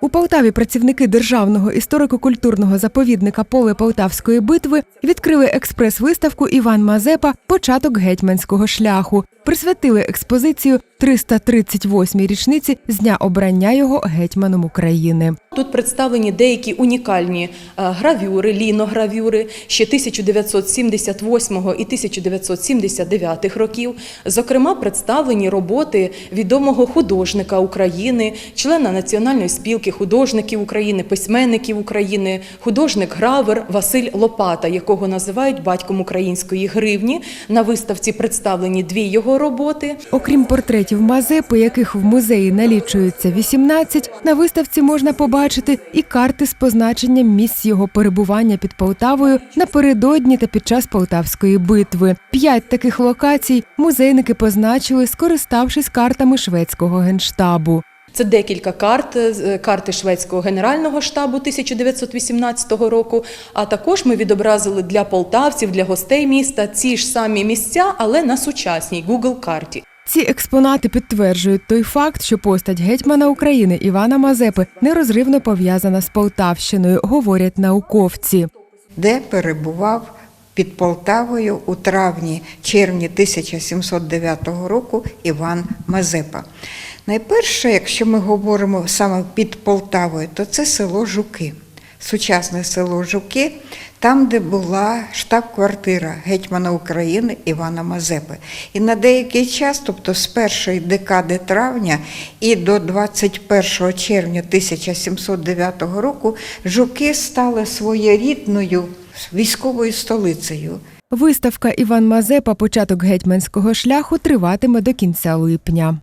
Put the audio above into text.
У Полтаві працівники державного історико-культурного заповідника Поле Полтавської битви відкрили експрес-виставку Іван Мазепа Початок гетьманського шляху. Присвятили експозицію 338-й річниці з дня обрання його гетьманом України. Тут представлені деякі унікальні е, гравюри, ліногравюри ще 1978 і 1979 років. Зокрема, представлені роботи відомого художника України, члена Національної спілки художників України, письменників України, художник-гравер Василь Лопата, якого називають батьком української гривні. На виставці представлені дві його роботи. Окрім портретів Мазепи, яких в музеї налічується 18, на виставці можна побачити і карти з позначенням місць його перебування під Полтавою напередодні та під час Полтавської битви. П'ять таких локацій музейники позначили, скориставшись картами шведського генштабу. Це декілька карт, е, карти шведського генерального штабу 1918 року. А також ми відобразили для полтавців, для гостей міста ці ж самі місця, але на сучасній Google карті. Ці експонати підтверджують той факт, що постать гетьмана України Івана Мазепи нерозривно пов'язана з Полтавщиною, говорять науковці. де перебував під Полтавою у травні-червні 1709 року Іван Мазепа. Найперше, якщо ми говоримо саме під Полтавою, то це село Жуки, сучасне село Жуки, там, де була штаб-квартира гетьмана України Івана Мазепи. І на деякий час, тобто з першої декади травня і до 21 червня 1709 року, Жуки стали своєрідною військовою столицею. Виставка Іван Мазепа Початок гетьманського шляху триватиме до кінця липня.